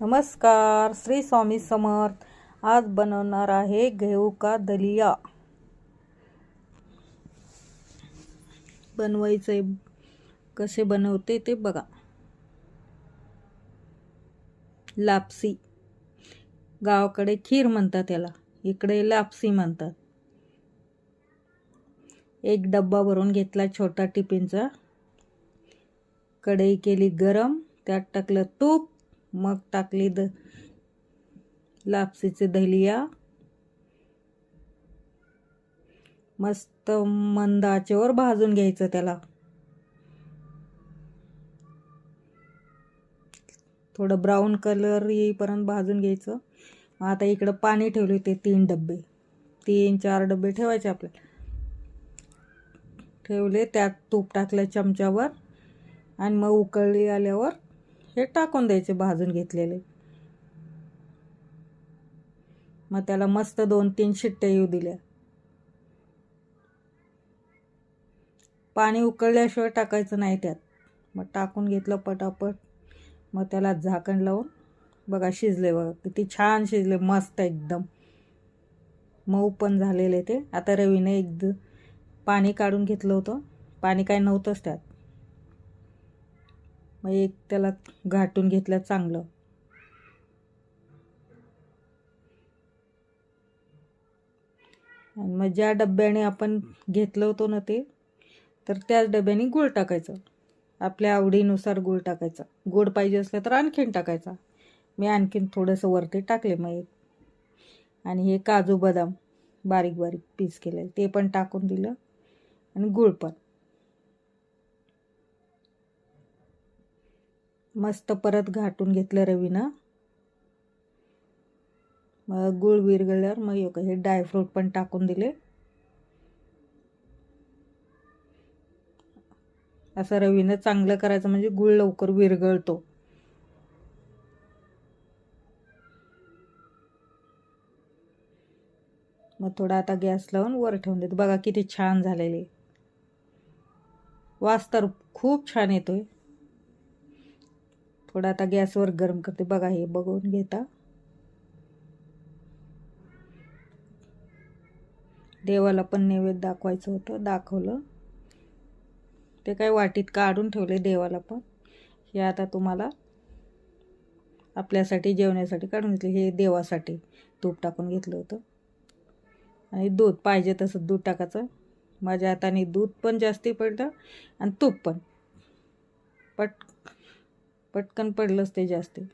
नमस्कार श्री स्वामी समर्थ. आज बनवणार आहे घेऊ का दलिया? बनवायचंय कसे बनवते ते बघा. लापसी. गावाकडे खीर म्हणतात त्याला इकडे लापसी म्हणतात. एक डब्बा भरून घेतला छोटा टिफिनचा. कढई केली गरम त्यात टाकलं तूप मग टाकली द लापसीचे दलिया. मस्त मंद आचेवर भाजून घ्यायचं त्याला. थोडं ब्राऊन कलर येईपर्यंत भाजून घ्यायचं. आता इकडं पाणी ठेवले होते तीन डबे तीन चार डबे ठेवायचे आपल्याला. ठेवले त्यात तूप टाकलं चमच्यावर. आणि मग उकळली आल्यावर हे टाकून द्यायचे भाजून घेतलेले. मग त्याला मस्त दोन तीन शिट्ट्या येऊ दिल्या. पाणी उकळल्याशिवाय टाकायचं नाही त्यात. मग टाकून घेतलं पटापट. मग त्याला झाकण लावून बघा शिजले बघा किती छान शिजले मस्त एकदम. मऊ पण झालेले ते. आता रवीने एक पाणी काढून घेतलं होतं. पाणी काय नव्हतंच त्यात. मग एक त्याला घाटून घेतलं चांगलं. आणि मग ज्या डब्याने आपण घेतलं होतं ना ते तर त्याच डब्याने गूळ टाकायचं. आपल्या आवडीनुसार गूळ टाकायचा. गोड पाहिजे असलं तर आणखीन टाकायचा. मी आणखीन थोडंसं वरती टाकले मग एक. आणि हे काजू बदाम बारीक बारीक पीस केले ते पण टाकून दिलं. आणि गूळ पण. मस्त परत घाटून घेतलं रवीनं. मग गुळ विरगळल्यावर मग योग हे ड्रायफ्रूट पण टाकून दिले. असं रवीनं चांगलं करायचं म्हणजे गूळ लवकर विरगळतो मग थोडा आता गॅस लावून वर ठेवून देतो. बघा किती छान झालेले. वास तर खूप छान येतोय. थोडा आता गॅसवर गरम करते. बघा हे बघून घेता. देवाला पण नैवेद्य दाखवायचं होतं दाखवलं. ते काय वाटीत काढून ठेवले देवाला पण. हे आता तुम्हाला आपल्यासाठी जेवण्यासाठी काढून घेतले. हे देवासाठी तूप टाकून घेतलं होतं. आणि दूध पाहिजे तसं दूध टाकायचं. माझ्या हाताने दूध पण जास्ती पडलं आणि तूप पण. पट पटकन पडलंच ते जास्ती.